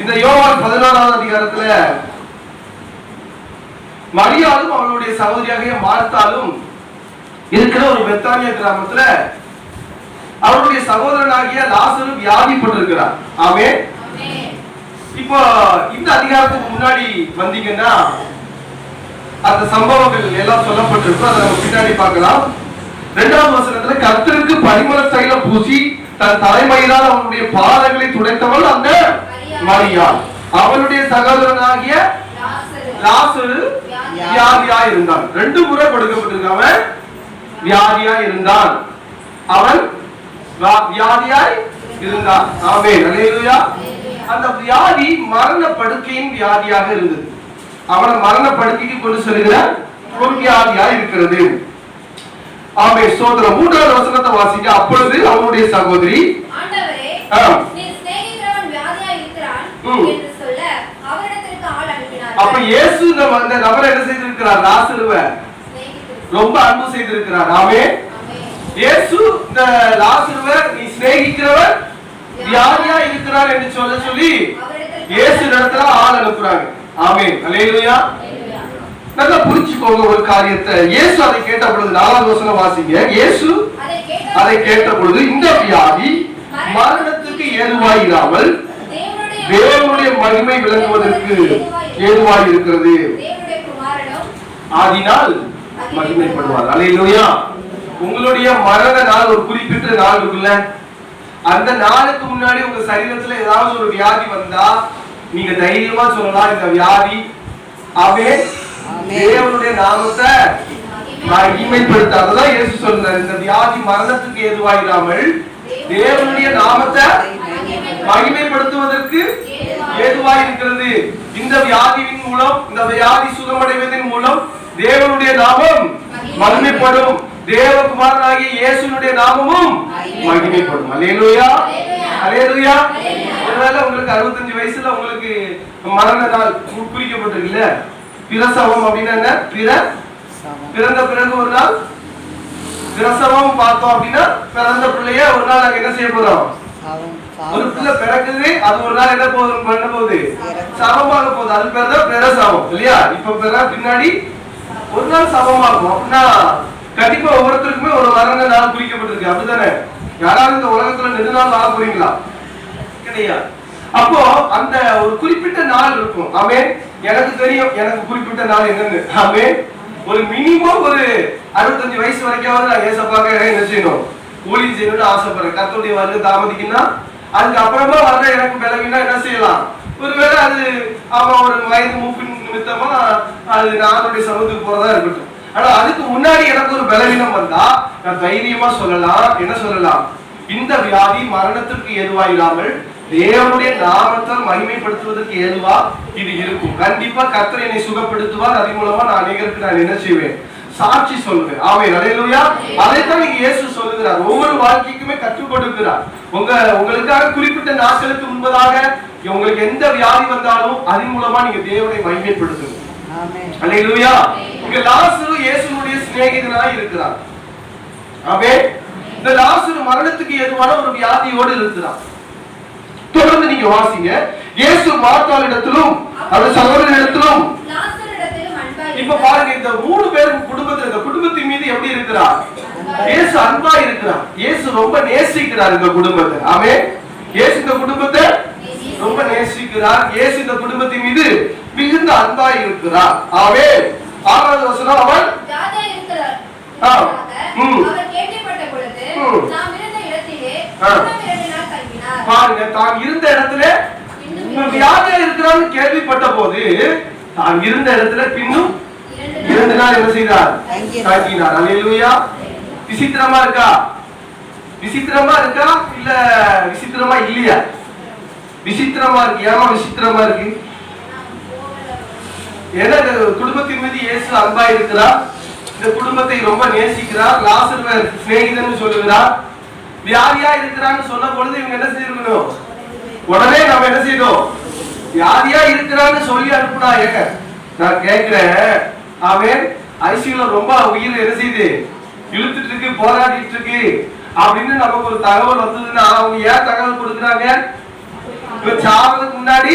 இந்த யோவான் பதினாறாவது அதிகாரத்துல மரியாளும் அவளுடைய சகோதரியாக மார்த்தாலும் இருக்கிற ஒரு பெத்தானிய கிராமத்துல அவருடைய சகோதரனாகிய லாசரும் வியாதிப்பட்டிருக்கிறார். ஆமே இப்போ இந்த அதிகாரத்துக்கு முன்னாடி வந்தீங்கன்னா அந்த சம்பவங்கள் எல்லாம் சொல்லப்பட்டிருக்கும். அதை நம்ம பின்னாடி பார்க்கலாம். இரண்டாவது வசனத்துல கர்த்தருக்கு பரிமள தைலம் பூசி தன் தலைமையினால் அவனுடைய பாதங்களை துடைத்தவள் அந்த மரியாள் அவளுடைய சகோதரனாகிய லாசரு. வியாதியா இருந்தான். ரெண்டு முறை கொடுக்கப்பட்டிருக்கு. அவன் வியாதியா இருந்தான். அவன் வியாதியாய் இருந்தான். ஆமென். அல்லேலூயா அந்த வியாதி மரண படுக்கையின் வியாதியாக இருந்தது. அவனை மரண படுக்கைக்கு கொண்டு செல்கிற ஒரு வியாதியா இருக்கிறது. ஆமே சோதரம் மூன்றாவது வசனத்தை வாசிக்க அப்பொழுது அவனுடைய சகோதரி என்று சொல்ல அவரிடத்திற்கு ஆள் அனுப்பினார் அப்ப இயேசு நம்ம அந்த நபரை என்ன செய்திருக்கிறார்? லாசருவ ரொம்ப அன்பு செய்திருக்கிறார். ஆமே இயேசு இந்த லாசருவ நீ சிநேகிக்கிறவர் வியாதியா இருக்கிறார் என்று சொல்ல சொல்லி இயேசு இடத்துல ஆள் அனுப்புறாங்க. ஆமென். அல்லேலூயா நல்லா புரிச்சுக்கோங்க ஒரு காரியத்தை. இயேசு அதை கேட்ட பொழுது நாலாவது வசனம் வாசிங்க. இயேசு அதை கேட்ட பொழுது இந்த வியாதி மரணத்துக்கு ஏதுவாயிராமல் தேவனுடைய மகிமை விளங்குவதற்கு ஏதுவாய் இருக்கிறது. ஆதினால் மகிமைப்படுவார். அல்லேலூயா. உங்களுடைய மரண நாள் ஒரு குறிப்பிட்ட நாள் இருக்குல்ல? அந்த நாளுக்கு முன்னாடி உங்க சரீரத்துல ஏதாவது ஒரு வியாதி வந்தா நீங்க தைரியமா சொல்லலாம் இந்த வியாதி. அவே தேவனுடைய நாமத்தை மகிமைப்படுத்த. அதுதான் இயேசு சொன்னார் இந்த வியாதி மரணத்துக்கு ஏதுவாயிராமல் தேவனுடைய நாமத்தை மகிமைப்படுத்துவதற்கு ஏதுவாய் இருக்கிறது. இந்த வியாதியின் மூலம் இந்த வியாதி சுகமடைவதன் மூலம் தேவனுடைய நாமம் மகிமைப்படும். தேவகுமாரனாகிய இயேசுனுடைய நாமமும் மகிமைப்படும். அலேலுயா அலேலுயா ஒருவேளை உங்களுக்கு அறுபத்தஞ்சு வயசுல உங்களுக்கு மரண நாள் குறிக்கப்பட்டிருக்குல்ல? பிரசவம் அப்படின்னா என்ன? பிற பிறந்த பிறகு ஒரு நாள்? பிரசவம் பார்த்தோம் அப்படின்னா பிறந்த பிள்ளைய ஒரு நாள் நாங்க என்ன செய்ய போறோம்? ஒரு பிள்ளை பிறக்குது அது ஒரு நாள் என்ன போகுது பண்ண போகுது? சமமாக போகுது. அது பேர் தான் பிரசவம் இல்லையா? இப்ப பிற பின்னாடி ஒரு நாள் சமமாகும். அப்படின்னா கண்டிப்பா ஒவ்வொருத்தருக்குமே ஒரு மரண நாள் குறிக்கப்பட்டிருக்கு. அப்படிதானே யாராவது இந்த உலகத்துல நெடுநாள் வாழ போறீங்களா? கிடையாது. அப்போ அந்த ஒரு குறிப்பிட்ட நாள் இருக்கும். ஆமே எனக்கு தெரியும் எனக்கு குறிப்பிட்ட நாள் என்னன்னு. ஆமே ஒரு மினிமம் ஒரு அறுபத்தஞ்சு வயசு வரைக்கும் நான் ஏசப்பாக்க என்ன செய்யணும்? ஊழியம் செய்யணும்னு ஆசைப்படுறேன். கத்தோடைய வருகை தாமதிக்குன்னா அதுக்கு அப்புறமா வர்ற எனக்கு பிளவினா என்ன செய்யலாம்? ஒருவேளை அது அவன் ஒரு வயது மூப்பின் நிமித்தமா அது நானுடைய சமூகத்துக்கு போறதா இருக்கட்டும். ஆனா அதுக்கு முன்னாடி எனக்கு ஒரு பலவீனம் வந்தா நான் தைரியமா சொல்லலாம். என்ன சொல்லலாம்? இந்த வியாதி மரணத்திற்கு ஏதுவா இல்லாமல் தேவனுடைய நாமத்தை மகிமைப்படுத்துவதற்கு ஏதுவா இது இருக்கும். கண்டிப்பா கர்த்தர் என்னை சுகப்படுத்துவார். அதன் மூலமா நான் அநேகருக்கு நான் என்ன செய்வேன்? சாட்சி சொல்லுவேன் ஆமே அலையலுயா அதைத்தான் நீங்க இயேசு சொல்லுகிறார். ஒவ்வொரு வாழ்க்கைக்குமே கற்றுக் கொடுக்கிறார். உங்க உங்களுக்காக குறிப்பிட்ட நாட்களுக்கு முன்பதாக உங்களுக்கு எந்த வியாதி வந்தாலும் அதன் மூலமா நீங்க தேவனை மகிமைப்படுத்துங்க. அல்லேலூயா இங்க லாசரு இயேசுனுடைய சிநேகிதனாய் இருக்கிறார். ஆமே இந்த லாசரு மரணத்துக்கு ஏதுவான ஒரு வியாதியோடு இருக்கிறார். தொடர்ந்து நீங்க வாசிங்க. இயேசு மார்த்தாளிடத்திலும் அவர் சகோதரனிடத்திலும் லாசரிடத்திலும் அன்பாய் இப்ப பாருங்க இந்த மூணு பேரும் குடும்பத்துல இந்த குடும்பத்தின் மீது எப்படி இருக்கிறார்? இயேசு அன்பா இருக்கிறார். இயேசு ரொம்ப நேசிக்கிறார் இந்த குடும்பத்தை. ஆமே இயேசு இந்த குடும்பத்தை ரொம்ப நேசிக்கிறார். இயேசு இந்த குடும்பத்தின் மீது மிகுந்த அன்பாய் இருக்கிறார். ஆமே ஆறாவது வசனம் அவன் பாருங்க தான் இருந்த இடத்துல இன்னும் வியாதியா இருக்கிறான்னு கேள்விப்பட்ட போது தான் இருந்த இடத்துல பின்னும் இரண்டு நாள் என்ன செய்தார். தாக்கினார். அல்லேலூயா. விசித்திரமா இருக்கா? விசித்திரமா இருக்கா? இல்ல விசித்திரமா இல்லையா? விசித்திரமா இருக்கு. ஏமா விசித்திரமா இருக்கு? ஏன்னா இந்த குடும்பத்தின் மீது இயேசு அன்பா இருக்கிறார் இந்த குடும்பத்தை ரொம்ப நேசிக்கிறார். லாசர்வ சிநேகிதன் சொல்லுகிறார். வியாதியா இருக்கிறான்னு சொன்ன பொழுது இவங்க என்ன செய்யணும் உடனே நம்ம என்ன செய்யணும் வியாதியா இருக்கிறான்னு சொல்லி அனுப்புனா ஏங்க? நான் கேட்கிறேன். அவன் ஐசியூல ரொம்ப உயிர் எரிசிது இழுத்துட்டு இருக்கு போராடிட்டு இருக்கு அப்படின்னு நமக்கு ஒரு தகவல் வந்ததுன்னா அவங்க ஏன் தகவல் கொடுக்குறாங்க? இவன் சாவதுக்கு முன்னாடி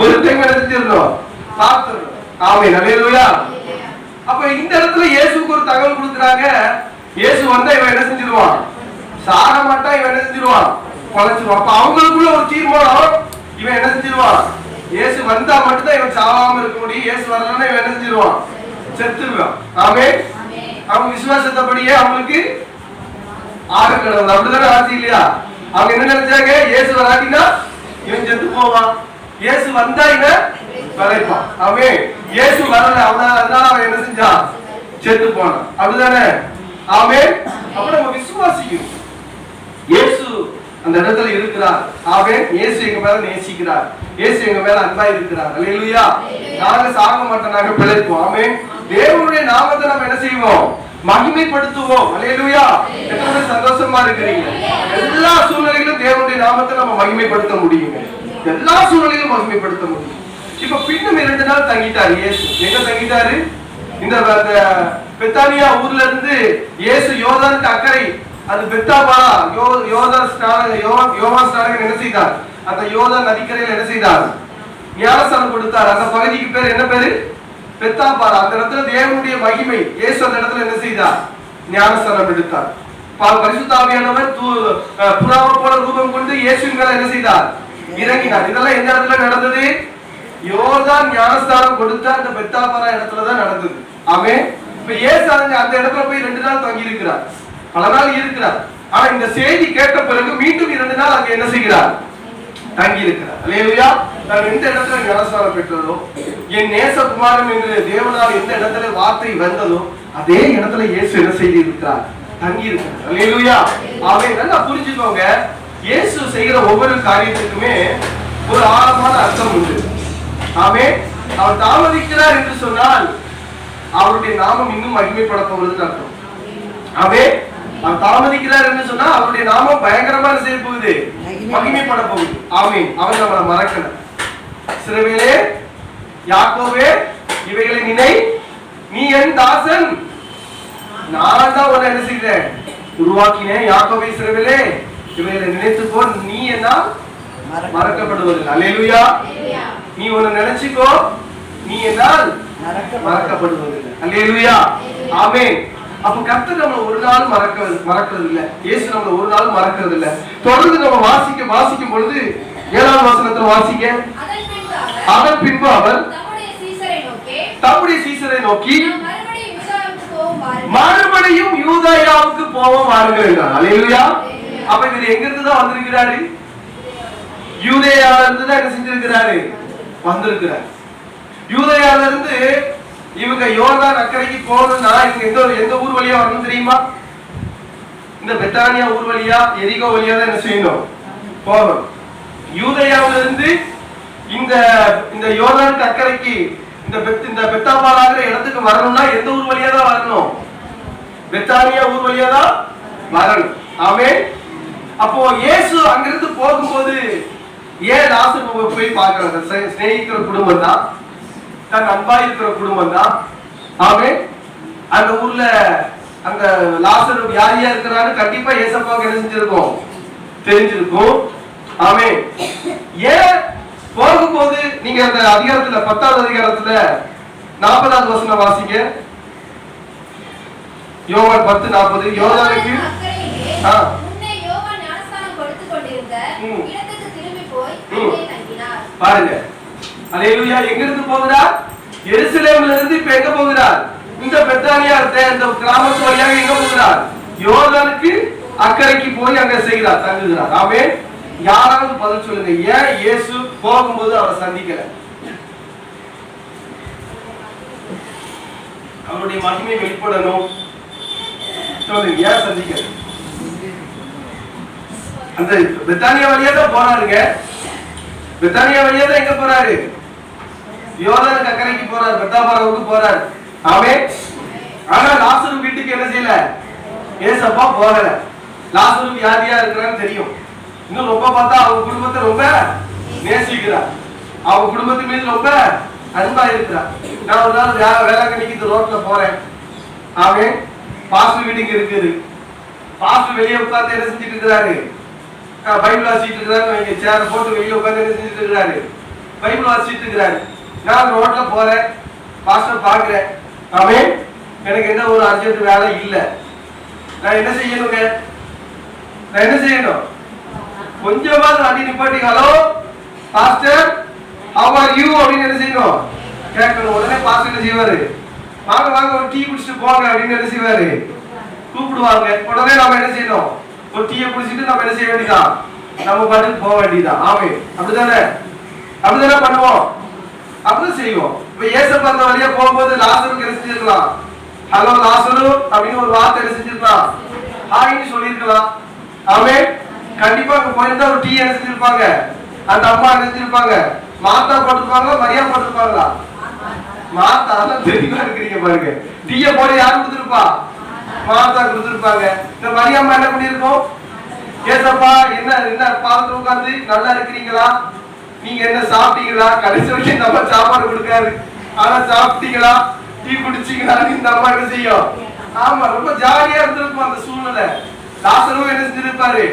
ஒரு டைம் எடுத்துருந்தோம் பார்த்துருந்தோம் ஆமே நல்லா அப்ப இந்த இடத்துல இயேசுக்கு ஒரு தகவல் கொடுக்குறாங்க. இயேசு வந்தா இவன் என்ன செஞ்சிருவான்? சாக மாட்டா இவன் என்ன செஞ்சிருவான்? குலைச்சிருவான் அப்ப அவங்களுக்குள்ள ஒரு தீர்மானம். இவன் என்ன செஞ்சிருவான்? இயேசு வந்தா மட்டும்தான் இவன் சாவாம இருக்க முடியும். இயேசு வரலன்னா இவன் என்ன செஞ்சிருவான்? செத்துருவான். ஆமே. அவங்க விசுவாசத்தபடியே அவங்களுக்கு கிடந்தது அப்படிதானே ஆச்சு இல்லையா? அவங்க என்ன நினைச்சாங்க? இயேசு வராட்டினா இவன் செத்து போவான். இயேசு வந்தா இவன் பிழைப்பான். அவன் இயேசு வரல. அவனால அவன் என்ன செஞ்சான்? செத்து போனான். அப்படிதானே ஆமே அப்ப நம்ம விசுவாசிக்கணும். இயேசு அந்த இடத்துல இருக்கிறார். ஆகவே இயேசு எங்க மேல நேசிக்கிறார். இயேசு எங்க மேல அன்பா இருக்கிறார். அல்லேலூயா. நாங்க சாக மாட்டோம் நாங்க பிழைப்போம். ஆமே தேவனுடைய நாமத்தை நம்ம என்ன செய்வோம்? மகிமைப்படுத்துவோம். அல்லேலூயா. எத்தனை சந்தோஷமா இருக்கிறீங்க? எல்லா சூழ்நிலையிலும் தேவனுடைய நாமத்தை நம்ம மகிமைப்படுத்த முடியுங்க. எல்லா சூழ்நிலையிலும் மகிமைப்படுத்த முடியும். இப்ப பின்னும் இரண்டு நாள் தங்கிட்டார் இயேசு. எங்க தங்கிட்டாரு? இந்த பெத்தானியா ஊர்ல இருந்து இயேசு யோதானுக்கு அக்கறை அது பெத்தாபாரா யோ யோதா ஸ்நான யோ யோகா ஸ்நானகன் என்ன செய்தார்? அந்த யோதா நதிக்கரையில் என்ன செய்தார்? ஞானஸ்தானம் கொடுத்தார். அந்த பகுதிக்கு பேர் என்ன பேரு? பெத்தாபாரா அந்த இடத்துல தேவனுடைய மகிமை. இயேசு அந்த இடத்துல என்ன செய்தார்? ஞானஸ்தானம் எடுத்தார். பா- பரிசுத்தாவியானவர் தூ- அஹ் புறாவை போல ரூபம் கொண்டு இயேசுவின் மேல என்ன செய்தார்? இறங்கினார். இதெல்லாம் எந்த இடத்துல நடந்தது? யோதா ஞானஸ்தானம் கொடுத்த அந்த பெத்தாபாரா இடத்துலதான் நடந்தது. ஆமே இப்ப ஏசு அந்த இடத்துல போய் ரெண்டு நாள் தங்கி இருக்கிறார் பல நாள் இருக்கிறார். ஆனா இந்த செய்தி கேட்ட பிறகு மீண்டும் இரண்டு நாள் அங்க என்ன செய்கிறார்? தங்கி இருக்கிறார் அல்லேலூயா. நான் எந்த இடத்துல ஞானஸ்தானம் பெற்றதோ என் நேசகுமாரன் என்று தேவனால் எந்த இடத்துல வார்த்தை வந்ததோ அதே இடத்துல இயேசு என்ன செய்து இருக்கிறார் தங்கி இருக்கிறார் அல்லேலூயா. அவன் நல்லா புரிஞ்சுக்கோங்க. இயேசு செய்கிற ஒவ்வொரு காரியத்துக்குமே ஒரு ஆழமான அர்த்தம் உண்டு. ஆமே. அவர் தாமதிக்கிறார் என்று சொன்னால் அவருடைய நாமம் இன்னும் மகிமைப்பட போகுதுன்னு அர்த்தம். ஆமே. அவர் தாமதிக்கிறார் என்று சொன்னா அவருடைய நாமம் பயங்கரமா செய்ய போகுது மகிமைப்பட போகுது ஆமே அவர் நம்மளை மறக்கல சிறுவேலே யாக்கோவே இவைகளை நினை நீ என் தாசன். நான் தான் உன்னை என்ன செய்கிறேன் உருவாக்கினேன் யாக்கோவே சிறுவேலே இவைகளை நினைத்துக்கோ நீ என்ன மறக்கப்படுவதில்லை. அல்லேலூயா. அல்லேலூயா. நீ உன்னை நினைச்சுக்கோ நீ என்னால் மறக்கப்படுவதில்லை. அல்லேலூயா. ஆமென். அப்ப கர்த்தர் நம்மள ஒரு நாள் மறக்க மறக்கிறது இல்ல இயேசு நம்மள ஒரு நாள் மறக்கிறது இல்ல தொடர்ந்து நம்ம வாசிக்க வாசிக்கும் பொழுது ஏழாவது வசனத்துல வாசிக்க அதன் பின்பு அவர் தம்முடைய சீசரை நோக்கி மறுபடியும் யூதாயாவுக்கு போவோம் வாருங்கள் அல்லேலூயா அப்ப இவர் எங்க இருந்து தான் வந்திருக்கிறாரு? யூதேயால இருந்து தான் என்ன செஞ்சிருக்கிறாரு? வந்திருக்கிறார். யூதேயால இருந்து இவங்க யோர்தான் அக்கறைக்கு போகணும்னா இவங்க எந்த எந்த ஊர் வழியா வரணும் தெரியுமா? இந்த பெத்தானியா ஊர் வழியா எரிகோ வழியா தான் என்ன செய்யணும்? போகணும். யூதேயாவில இருந்து இந்த இந்த யோர்தானுக்கு அக்கறைக்கு இந்த பெத் இந்த பெத்தாபாலாகிற இடத்துக்கு வரணும்னா எந்த ஊர் வழியா தான் வரணும்? பெத்தானியா ஊர் வழியா தான் வரணும். ஆமே அப்போ இயேசு அங்கிருந்து போகும்போது ஏன் லாசர் போய் பார்க்கறாங்க சிநேகிக்கிற குடும்பம் தான் தன் அன்பா இருக்கிற குடும்பம் தான். ஆமே. அந்த ஊர்ல அந்த லாசர் வியாதியா இருக்கிறாரு கண்டிப்பா ஏசப்பாவுக்கு என்ன செஞ்சிருக்கும்? தெரிஞ்சிருக்கும். ஆமே. ஏன் போகும்போது நீங்க அந்த அதிகாரத்துல பத்தாவது அதிகாரத்துல நாற்பதாவது வசனம் வாசிங்க. யோவான் பத்து நாற்பது. யோவானுக்கு பாருங்க. அல்லேலூயா எங்க இருந்து போகிறார்? எருசலேம்ல இருந்து இப்ப எங்க போகிறார்? இந்த பெத்தானியா இருந்த இந்த கிராமத்து வழியாக எங்க போகிறார்? யோர்தானுக்கு அக்கறைக்கு போய் அங்க செய்கிறார் தங்குகிறார். ஆமே யாராவது பதில் சொல்லுங்க. ஏன் இயேசு போகும்போது அவரை சந்திக்கல? அவருடைய மகிமை வெளிப்படணும். சொல்லுங்க ஏன் சந்திக்கல? அந்த பிரித்தானியா வழியா தான் போறாருங்க. பிரித்தானியா வழியா தான் எங்க போறாரு? யோர்தானுக்கு அக்கறைக்கு போறாரு பெத்தாபாராவுக்கு போறாரு. ஆமே. ஆனா லாசரு வீட்டுக்கு என்ன செய்யல? ஏசப்பா போகல. லாசரு வியாதியா இருக்கிறான்னு தெரியும். இன்னும் ரொம்ப பார்த்தா அவங்க குடும்பத்தை ரொம்ப நேசிக்கிறார். அவங்க குடும்பத்து மீது ரொம்ப அன்பா இருக்கிறார். நான் ஒரு நாள் வே- வேளாங்கண்ணிக்கு இந்த ரோட்ல போறேன். ஆமே. பாசு வீட்டுக்கு இருக்குது. பாசு வெளியே உட்கார்ந்து என்ன செஞ்சுட்டு இருக்கிறாரு? பைபிள் வாசிட்டு இருக்கிறாரு. சேர் சேர போட்டு வெளியே உட்கார்ந்து என்ன செஞ்சுட்டு இருக்கிறாரு? பைபிள் வாசிட்டு இருக்கிறாரு. நான் ரோட்ல போறேன் மாஸ்டர் பாக்குறேன் அவன் எனக்கு என்ன ஒரு அர்ஜென்ட் வேலை இல்ல. நான் என்ன செய்யணுங்க? நான் என்ன செய்யணும்? கொஞ்சமா வண்டி நிப்பாட்டி hello? Pastor how are you அப்படின்னு என்ன செய்யணும்? கேட்கணும். உடனே பாஸ்டர் என்ன செய்வாரு? வாங்க வாங்க ஒரு டீ குடிச்சிட்டு போங்க அப்படின்னு என்ன செய்வாரு? கூப்பிடுவாங்க. உடனே நம்ம என்ன செய்யணும்? ஒரு டீயை குடிச்சிட்டு நம்ம என்ன செய்ய வேண்டியதான் நம்ம பாட்டுக்கு போக வேண்டியதான் ஆமே அப்படிதானே அப்படிதானே பண்ணுவோம்? அப்படின்னு செய்வோம். இப்ப ஏசப்பா அந்த வழியா போகும்போது லாசருக்கு கிடைச்சிருக்கலாம் ஹலோ லாசரு அப்படின்னு ஒரு வார்த்தை கிடைச்சிருக்கலாம் ஹாய்னு சொல்லியிருக்கலாம் அவன் கண்டிப்பா அங்க போயிருந்தா ஒரு டீ அடிச்சிருப்பாங்க அந்த அம்மா என்ன மாத்தா போட்டிருப்பாங்களா? மரியா போட்டிருப்பாங்களா? மாத்தா தான் தெளிவா இருக்கிறீங்க பாருங்க. டீய போட யாரு கொடுத்துருப்பா? மாத்தா கொடுத்துருப்பாங்க. இந்த மரியாம்மா என்ன பண்ணிருக்கோம் ஏசப்பா என்ன என்ன பார்த்து உட்காந்து நல்லா இருக்கிறீங்களா? நீங்க என்ன சாப்பிட்டீங்களா? கடைசி வரைக்கும் இந்த அம்மா சாப்பாடு கொடுக்காரு ஆனா சாப்பிட்டீங்களா? டீ குடிச்சீங்களா இந்த அம்மா என்ன செய்யும்? ஆமா ரொம்ப ஜாலியா இருந்திருக்கும் அந்த சூழ்நிலை. லாசரும் என்ன செஞ்சிருப்பாரு?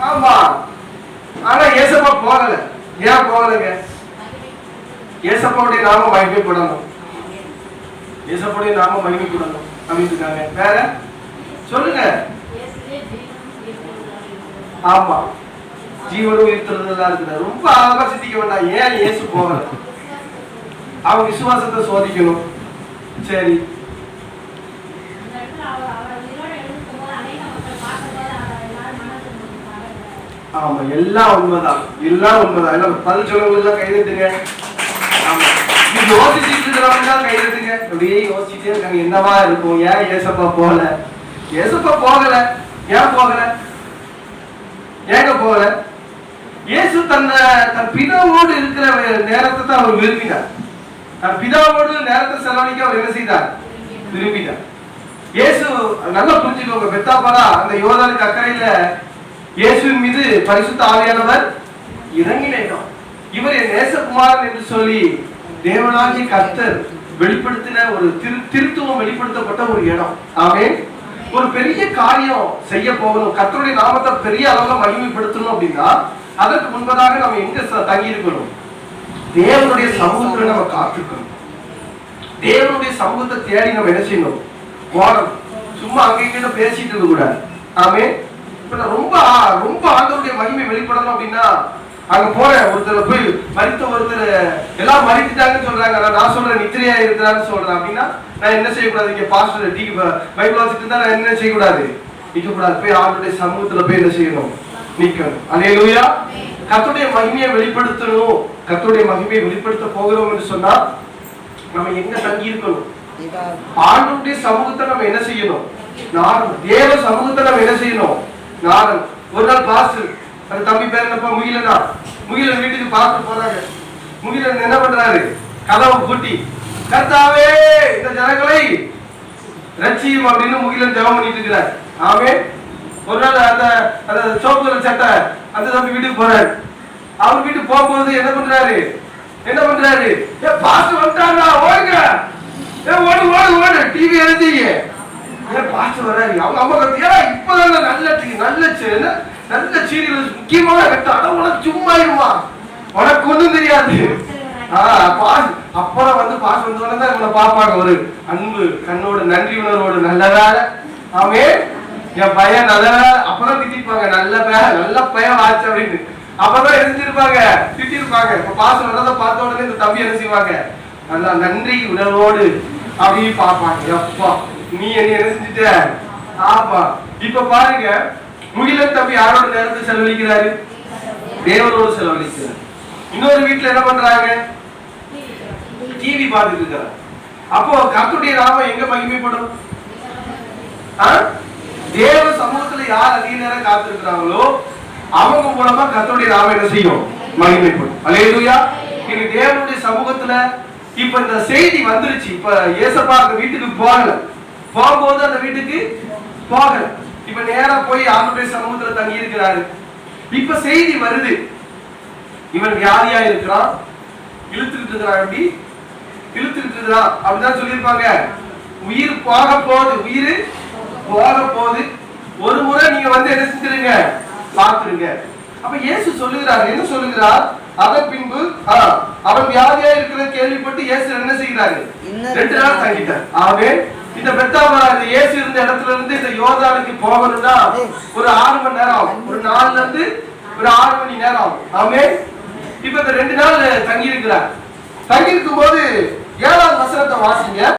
ஆமா. ஆனா ஏசப்பா போகல. ஏன் போகலங்க? ஏசப்பாவுடைய நாம மகிமைப்படணும். ஏசப்பாவுடைய நாம மகிமைப்படணும். அப்படின்னு இருக்காங்க. வேற? சொல்லுங்க. ஆமா. ஜீவனும் உயிர்த்தெழுதலா இருக்குது ரொம்ப அழகா சிந்திக்க வேண்டாம் ஏன் இயேசு போகல? அவங்க விசுவாசத்தை சோதிக்கணும். சரி. ஆமா எல்லாம் உண்மைதான். எல்லாம் உண்மைதான். எல்லாம் பதில் சொல்லவங்க கைதட்டுங்க ஆமா. இது யோசிச்சுட்டு இருக்கிறவங்க தான் கைதட்டுங்க அப்படியே யோசிச்சுட்டே இருக்காங்க. என்னவா இருக்கும்? ஏன் ஏசப்பா போகல? ஏசப்பா போகல. ஏன் போகல? ஏங்க போகல? இயேசு தன்னை தன் பிதாவோடு இருக்கிற நேரத்தை தான் அவர் விரும்பினார். தன் பிதாவோடு நேரத்தை செலவழிக்க அவர் என்ன செய்தார்? விரும்பினார். இயேசு நல்லா புரிஞ்சுக்கோங்க பெத்தாப்பரா அந்த யோதானுக்கு அக்கறையில இயேசுவின் மீது பரிசுத்த ஆவியானவர் இறங்கின இடம் இவர் என் நேசகுமாரன் என்று சொல்லி தேவனாகிய கர்த்தர் வெளிப்படுத்தின ஒரு திரு திருத்துவம் வெளிப்படுத்தப்பட்ட ஒரு இடம். ஆமே ஒரு பெரிய காரியம் செய்ய போகணும். கர்த்தருடைய நாமத்தை பெரிய அளவுல மகிமைப்படுத்தணும் அப்படின்னா அதற்கு முன்பதாக நம்ம எங்க தங்கியிருக்கணும் தேவனுடைய சமூகத்துல நம்ம காத்திருக்கணும் தேவனுடைய சமூகத்தை தேடி நம்ம என்ன செய்யணும்? போகணும் சும்மா அங்க பேசிட்டு இருக்க கூடாது. ஆமே. இப்ப ரொம்ப ரொம்ப ஆண்டவருடைய மகிமை வெளிப்படணும் அப்படின்னா அங்க போறேன் ஒருத்தர் போய் மறித்த ஒருத்தர் எல்லாம் மறித்துட்டாங்கன்னு சொல்றாங்க. நான் சொல்றேன் நித்திரையா இருக்கிறான்னு சொல்றேன். அப்படின்னா நான் என்ன செய்யக்கூடாது? இங்க பாஸ்டர் டி பைபிள் வாசிட்டு தான் நான் என்ன செய்யக்கூடாது? நிக்க கூடாது போய் ஆண்டுடைய சமூகத்துல போய் என்ன செய்யணும்? நிக்கணும். அலையலூயா கத்துடைய மகிமையை வெளிப்படுத்தணும் கத்துடைய மகிமையை வெளிப்படுத்த போகிறோம் என்று சொன்னா நம்ம எங்க தங்கி இருக்கணும் ஆண்டுடைய சமூகத்தை நம்ம என்ன செய்யணும்? நாடணும் தேவ சமூகத்தை நம்ம என்ன செய்யணும்? நாடணும் ஒரு நாள் பாஸ் அந்த தம்பி பேர் என்னப்பா? முகிலனா முகிலன் வீட்டுக்கு பார்த்து போறாங்க. முகிலன் என்ன பண்றாரு? கதவை பூட்டி கர்த்தாவே இந்த ஜனங்களை ரட்சியும் அப்படின்னு முகிலன் ஜெபம் பண்ணிட்டு இருக்கிறார். ஆமே ஒரு நாள் அந்த அந்த சோப்பு கலர் சட்டை அந்த தம்பி வீட்டுக்கு போறாரு. அவர் வீட்டுக்கு போகும்போது என்ன பண்றாரு? என்ன பண்றாரு? ஏ பாஸ்டர் வந்துட்டாங்க ஓடுங்க. ஏ ஓடு ஓடு ஓடு. டிவி எழுதிங்க. ஏ பாஸ்டர் வராரு அவங்க அம்மா கத்து ஏடா இப்பதான் நல்ல நல்ல என்ன? நல்ல சீரியல் முக்கியமான கட்டு. அட உனக்கு சும்மா இருமா? உனக்கு ஒன்றும் தெரியாது. பாஸ் அப்புறம் வந்து பாஸ் வந்து தான் இவனை ஒரு அன்பு கண்ணோட நன்றி உணர்வோடு நல்லதால. அவன் என் பையன் நல்ல அப்பதான் அப்புறம் திட்டிருப்பாங்க. நல்ல பையன் நல்ல பையன் ஆச்சு அப்படின்னு. அப்பதான் எழுந்திருப்பாங்க திட்டிருப்பாங்க. இப்ப பாசம் நல்லதை பார்த்த உடனே இந்த தம்பி என்ன செய்வாங்க? நல்லா நன்றி உணர்வோடு அப்படின்னு பார்ப்பாங்க. எப்பா நீ என்ன என்ன செஞ்சுட்ட? ஆமா. இப்ப பாருங்க முகிலன் தம்பி யாரோட நேரத்தை செலவழிக்கிறாரு? தேவனோடு செலவழிக்கிறார். இன்னொரு வீட்டுல என்ன பண்றாங்க? டிவி பார்த்துட்டு இருக்காங்க. அப்போ கத்துடைய நாமம் எங்க மகிமைப்படும் ஆ? தேவ சமூகத்துல யார் அதிக நேரம் காத்திருக்கிறாங்களோ அவங்க மூலமா கர்த்தருடைய நாம என்ன செய்யும்? மகிமைப்படும் அல்லேலூயா. நீங்க தேவனுடைய சமூகத்துல இப்ப இந்த செய்தி வந்துருச்சு. இப்ப ஏசப்பா அந்த வீட்டுக்கு போகல. போகும்போது அந்த வீட்டுக்கு போகல. இப்ப நேரம் போய் ஆண்டுடைய சமூகத்துல தங்கி இருக்கிறாரு இப்ப செய்தி வருது. இவன் வியாதியா இருக்கிறான். இழுத்துக்கிட்டு இருக்கிறான் எப்படி? இழுத்துக்கிட்டு இருக்கிறான். அப்படிதான் சொல்லியிருப்பாங்க. உயிர் போக போகுது. உயிர் போக போகுது. ஒரு முறை நீங்க வந்து என்ன செஞ்சிருங்க பார்த்துருங்க. அப்ப இயேசு சொல்லுகிறார் என்ன சொல்லுகிறார்? அதன் பின்பு அவன் வியாதியா இருக்கிற கேள்விப்பட்டு இயேசு என்ன செய்கிறாரு? ரெண்டு நாள் தங்கிட்டார். ஆமே இந்த பெத்தாமரா இந்த இயேசு இருந்த இடத்துல இருந்து இந்த யோர்தானுக்கு போகணும்னா ஒரு ஆறு மணி நேரம் ஆகும். ஒரு நாலுல இருந்து ஒரு ஆறு மணி நேரம் ஆகும். ஆமே இப்ப இந்த ரெண்டு நாள் தங்கி இருக்கிறார் தங்கி இருக்கும் போது ஏழாவது வசனத்தை வாசிங்க.